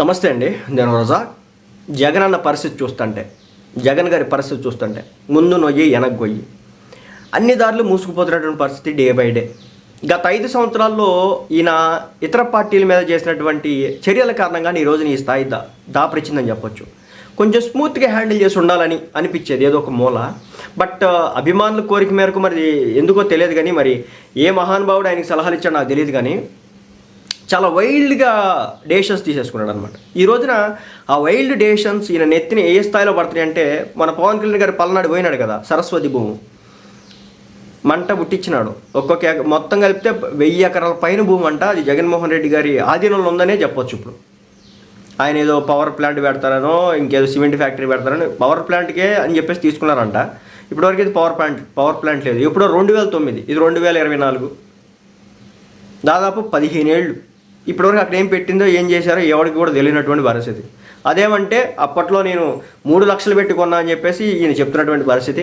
నమస్తే అండి. నేను రోజా. జగన్ అన్న పరిస్థితి చూస్తుంటే జగన్ గారి పరిస్థితి చూస్తుంటే ముందు నొయ్యి వెనక్కొయ్యి అన్ని దారులు మూసుకుపోతున్నటువంటి పరిస్థితి డే బై డే. గత ఐదు సంవత్సరాల్లో ఈయన ఇతర పార్టీల మీద చేసినటువంటి చర్యల కారణంగా ఈ రోజున ఈ స్థాయి దా దాపరిచిందని చెప్పొచ్చు. కొంచెం స్మూత్గా హ్యాండిల్ చేసి ఉండాలని అనిపించేది ఏదో ఒక మూల. బట్ అభిమానుల కోరిక మేరకు మరి ఎందుకో తెలియదు కానీ మరి ఏ మహానుభావుడు ఆయనకి సలహాలు ఇచ్చాడో నాకు తెలియదు కానీ చాలా వైల్డ్గా డేషన్స్ తీసేసుకున్నాడు అనమాట ఈ రోజున ఆ వైల్డ్ డేషన్స్ ఈయన నెత్తిని ఏ స్థాయిలో పడుతున్నాయి అంటే మన పవన్ కళ్యాణ్ గారు పల్నాడు పోయినాడు కదా సరస్వతి భూమి. మంట పుట్టించినాడు. ఒక్కొక్క మొత్తం కలిపితే వెయ్యి ఎకరాల పైన భూమి అంట అది జగన్మోహన్ రెడ్డి గారి ఆధీనంలో ఉందనే చెప్పొచ్చు ఇప్పుడు. ఆయన ఏదో పవర్ ప్లాంట్ పెడతారనో ఇంకేదో సిమెంట్ ఫ్యాక్టరీ పెడతారని పవర్ ప్లాంట్కే అని చెప్పేసి తీసుకున్నారంట. ఇప్పటివరకు ఇది పవర్ ప్లాంట్ పవర్ ప్లాంట్ లేదు. ఇప్పుడు రెండు వేల తొమ్మిది ఇది రెండు వేల ఇరవై నాలుగు. దాదాపు పదిహేను ఏళ్ళు ఇప్పటివరకు అక్కడ ఏం పెట్టిందో ఏం చేశారో ఎవరికి కూడా తెలియనటువంటి పరిస్థితి. అదేమంటే అప్పట్లో నేను మూడు లక్షలు పెట్టి కొన్నా అని చెప్పేసి ఈయన చెప్తున్నటువంటి పరిస్థితి.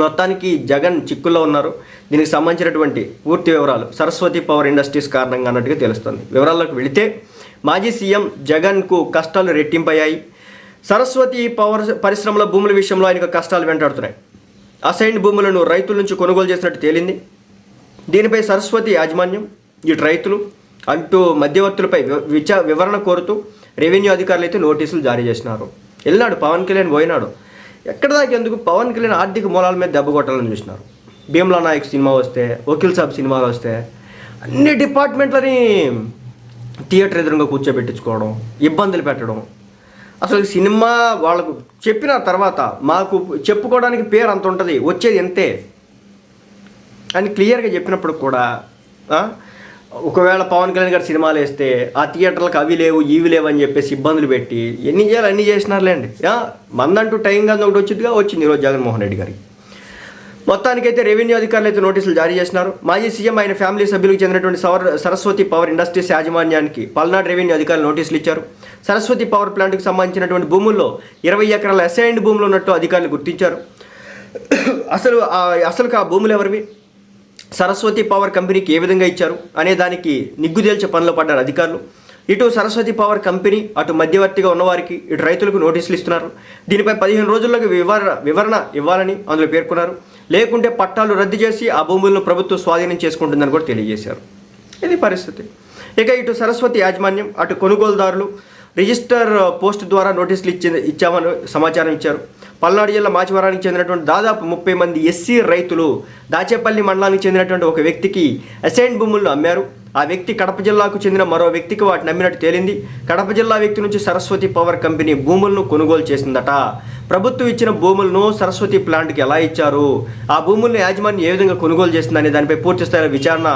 మొత్తానికి జగన్ చిక్కుల్లో ఉన్నారు. దీనికి సంబంధించినటువంటి పూర్తి వివరాలు సరస్వతి పవర్ ఇండస్ట్రీస్ కారణంగా అన్నట్టుగా తెలుస్తుంది. వివరాల్లోకి వెళితే మాజీ సీఎం జగన్కు కష్టాలు రెట్టింపయ్యాయి. సరస్వతి పవర్ పరిశ్రమల భూముల విషయంలో ఆయనకు కష్టాలు వెంటాడుతున్నాయి. అసైన్డ్ భూములను రైతుల నుంచి కొనుగోలు చేసినట్టు తేలింది. దీనిపై సరస్వతి యాజమాన్యం ఇటు రైతులు అంటూ మధ్యవర్తులపై విచా వివరణ కోరుతూ రెవెన్యూ అధికారులు అయితే నోటీసులు జారీ చేసినారు. వెళ్ళినాడు పవన్ కళ్యాణ్ పోయినాడు. ఎక్కడ దాకా ఎందుకు పవన్ కళ్యాణ్ ఆర్థిక మూలాల మీద దెబ్బ కొట్టాలని చూసినారు? భీమ్లా నాయక్ సినిమా వస్తే వకీల్ సాబ్ సినిమాలు వస్తే అన్ని డిపార్ట్మెంట్లని థియేటర్ ఎదురుగా కూర్చోబెట్టించుకోవడం ఇబ్బందులు పెట్టడం. అసలు సినిమా వాళ్ళకు చెప్పిన తర్వాత మాకు చెప్పుకోవడానికి పేరు అంత ఉంటుంది వచ్చేది ఎంతే? అని క్లియర్గా చెప్పినప్పుడు కూడా ఒకవేళ పవన్ కళ్యాణ్ గారు సినిమాలు వేస్తే ఆ థియేటర్లకు అవి లేవు ఇవి లేవు అని చెప్పేసి ఇబ్బందులు పెట్టి ఎన్ని చేయాలి అన్ని చేసినారులేండి. మందంటూ టైం కాదు ఒకటి వచ్చిందిగా వచ్చింది ఈరోజు జగన్మోహన్ రెడ్డి గారికి. మొత్తానికైతే రెవెన్యూ అధికారులు అయితే నోటీసులు జారీ చేసినారు. మాజీ సీఎం ఆయన ఫ్యామిలీ సభ్యులకు చెందినటువంటి సవర్ సరస్వతి పవర్ ఇండస్ట్రీస్ యాజమాన్యానికి పల్నాడు రెవెన్యూ అధికారులు నోటీసులు ఇచ్చారు. సరస్వతి పవర్ ప్లాంట్కి సంబంధించినటువంటి భూముల్లో ఇరవై ఎకరాల అసైన్డ్ భూములు ఉన్నట్టు అధికారులు గుర్తించారు. అసలు ఆ- అసలు ఆ భూములు ఎవరివి? సరస్వతి పవర్ కంపెనీకి ఏ విధంగా ఇచ్చారు అనే దానికి నిగ్గుదేల్చే పనులు పనిలో పడ్డారు అధికారులు. ఇటు సరస్వతి పవర్ కంపెనీ అటు మధ్యవర్తిగా ఉన్నవారికి ఇటు రైతులకు నోటీసులు ఇస్తున్నారు. దీనిపై పదిహేను రోజుల్లోకి వివరణ వివరణ ఇవ్వాలని అందులో పేర్కొన్నారు. లేకుంటే పట్టాలు రద్దు చేసి ఆ భూములను ప్రభుత్వం స్వాధీనం చేసుకుంటుందని కూడా తెలియజేశారు. ఇది పరిస్థితి. ఇక ఇటు సరస్వతి యాజమాన్యం అటు కొనుగోలుదారులు రిజిస్టర్ పోస్ట్ ద్వారా నోటీసులు ఇచ్చి ఇచ్చామని సమాచారం ఇచ్చారు. పల్నాడు జిల్లా మాచివరానికి చెందినటువంటి దాదాపు ముప్పై మంది ఎస్సీ రైతులు దాచేపల్లి మండలానికి చెందినటువంటి ఒక వ్యక్తికి అసైన్ భూములను అమ్మారు. ఆ వ్యక్తి కడప జిల్లాకు చెందిన మరో వ్యక్తికి వాటిని అమ్మినట్టు తేలింది. కడప జిల్లా వ్యక్తి నుంచి సరస్వతి పవర్ కంపెనీ భూములను కొనుగోలు చేసిందట. ప్రభుత్వం ఇచ్చిన భూములను సరస్వతి ప్లాంట్కి ఎలా ఇచ్చారు? ఆ భూములను యాజమాన్యం ఏ విధంగా కొనుగోలు చేసిందనే దానిపై పూర్తి స్థాయిలో విచారణ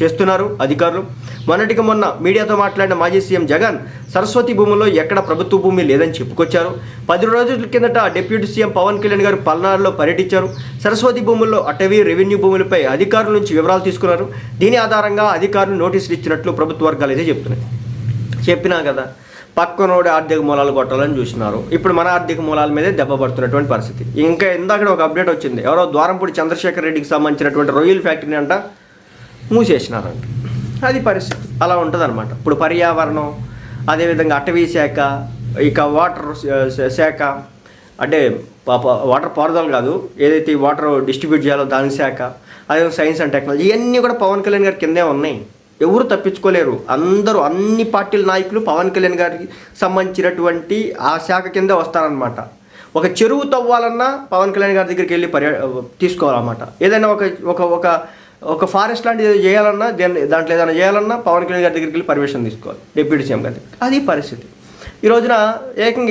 చేస్తున్నారు అధికారులు. మొన్నటికి మొన్న మీడియాతో మాట్లాడిన మాజీ సీఎం జగన్ సరస్వతి భూముల్లో ఎక్కడ ప్రభుత్వ భూమి లేదని చెప్పుకొచ్చారు. పది రోజుల కిందట డిప్యూటీ సీఎం పవన్ కళ్యాణ్ గారు పల్నాడులో పర్యటించారు. సరస్వతి భూముల్లో అటవీ రెవెన్యూ భూములపై అధికారుల నుంచి వివరాలు తీసుకున్నారు. దీని ఆధారంగా అధికారులు నోటీసులు ఇచ్చినట్లు ప్రభుత్వ వర్గాలు అయితే చెప్తున్నాయి చెప్పినా కదా పక్కనోడి ఆర్థిక మూలాలు కొట్టాలని చూసినారు. ఇప్పుడు మన ఆర్థిక మూలాల మీదే దెబ్బ పడుతున్నటువంటి పరిస్థితి. ఇంకా ఇందాక ఒక అప్డేట్ వచ్చింది. ఎవరో ద్వారంపూడి చంద్రశేఖర్ రెడ్డికి సంబంధించినటువంటి రొయ్యల ఫ్యాక్టరీని అంట మూసేసినారంట. అది పరిస్థితి. అలా ఉంటుంది ఇప్పుడు పర్యావరణం అదేవిధంగా అటవీ శాఖ ఇక వాటర్ శాఖ అంటే వాటర్ పారుదల కాదు ఏదైతే వాటర్ డిస్ట్రిబ్యూట్ చేయాలో దాని శాఖ అదే సైన్స్ అండ్ టెక్నాలజీ ఇవన్నీ కూడా పవన్ కళ్యాణ్ గారి కిందే ఉన్నాయి. ఎవరు తప్పించుకోలేరు. అందరూ అన్ని పార్టీల నాయకులు పవన్ కళ్యాణ్ గారికి సంబంధించినటువంటి ఆ శాఖ కిందే వస్తారనమాట ఒక చెరువు తవ్వాలన్నా పవన్ కళ్యాణ్ గారి దగ్గరికి వెళ్ళి పర్య తీసుకోవాలన్నమాట. ఏదైనా ఒక ఒక ఒక ఒక ఫారెస్ట్ లాంటిది ఏదో చేయాలన్నా దేని దాంట్లో ఏదైనా చేయాలన్నా పవన్ కళ్యాణ్ గారి దగ్గరికి వెళ్ళి పర్మిషన్ తీసుకోవాలి డిప్యూటీ సీఎం గారి అది పరిస్థితి. ఈ రోజున ఏకంగా